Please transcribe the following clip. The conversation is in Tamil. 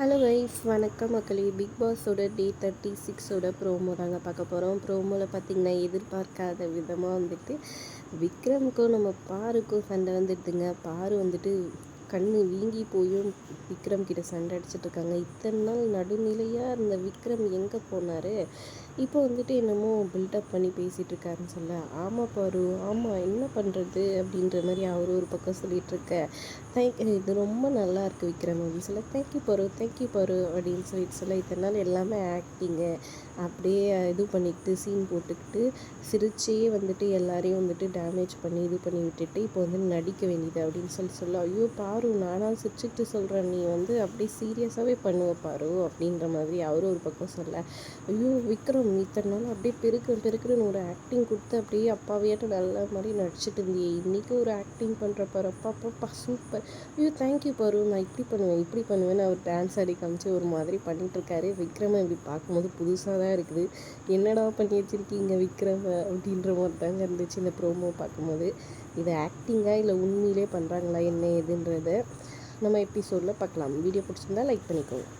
ஹலோ வைஸ் வணக்கம் மக்களே. பிக் பாஸோட டே தேர்ட்டி சிக்ஸோட ப்ரோமோ தாங்க பார்க்க போகிறோம் ப்ரோமோவில் பார்த்திங்கன்னா எதிர்பார்க்காத விதமாக வந்துட்டு விக்ரமுக்கும் நம்ம பாருக்கும் சண்டை வந்துடுதுங்க. பாரு வந்துட்டு கண் வீங்கி போயும். விக்ரம் கிட்ட சண்டை அடிச்சிட்டு இருக்காங்க. இத்தனை நாள் நடுநிலையாக இருந்த விக்ரம் எங்கே போனார்? இப்போ வந்துட்டு என்னமோ பில்டப் பண்ணி பேசிகிட்டு இருக்காருன்னு சொல்ல. ஆமாம் பாரு ஆமாம் என்ன பண்ணுறது அப்படின்ற மாதிரி அவர் ஒரு பக்கம் சொல்லிகிட்ருக்க தேங்க் இது ரொம்ப நல்லா இருக்குது விக்ரம் அப்படின்னு சொல்ல. தேங்க்யூ பாரு தேங்க்யூ பாரு அப்படின்னு சொல்லிட்டு சொல்ல. இத்தனை நாள் எல்லாமே ஆக்டிங்கு அப்படியே இது பண்ணிக்கிட்டு சீன் போட்டுக்கிட்டு சிரிச்சே வந்துட்டு எல்லாரையும் வந்துட்டு டேமேஜ் பண்ணி இது பண்ணி விட்டுட்டு இப்போ வந்து நடிக்க வேண்டியது அப்படின்னு சொல்லி சொல்ல. ஐயோ பா பாரு நானாக சிரிச்சுக்கிட்டு சொல்கிறேன் நீ வந்து அப்படியே சீரியஸாகவே பண்ணுவ பாரு அப்படின்ற மாதிரி அவரும் ஒரு பக்கம் சொல்ல ஐயோ விக்ரம் இத்தனை நாள் அப்படியே பெருக்கு பெருக்கிறேன்னு ஒரு ஆக்டிங் கொடுத்து அப்படியே அப்பாவையாட்ட நல்ல மாதிரி நடிச்சிட்டு இருந்தியே. இன்றைக்கி ஒரு ஆக்டிங் பண்ணுற பாரு. அப்பா அப்பா சூப்பர் ஐயோ தேங்க்யூ பாரு. நான் இப்படி பண்ணுவேன் இப்படி பண்ணுவேன்னு அவர் டான்ஸ் ஆடி காமிச்சு ஒரு மாதிரி பண்ணிகிட்ருக்காரு விக்ரமை இப்படி பார்க்கும்போது புதுசாக தான் இருக்குது. என்னடா பண்ணி வச்சுருக்கீங்க விக்ரம? அப்படின்ற மாதிரி தாங்க இருந்துச்சு இந்த ப்ரோமோ பார்க்கும்போது. இது ஆக்டிங்காக இல்லை உண்மையிலே பண்ணுறாங்களா என்ன ஏதுன்றத நம்ம எபிசோடில் பார்க்கலாம். வீடியோ பிடிச்சிருந்தா லைக் பண்ணிக்கோங்க.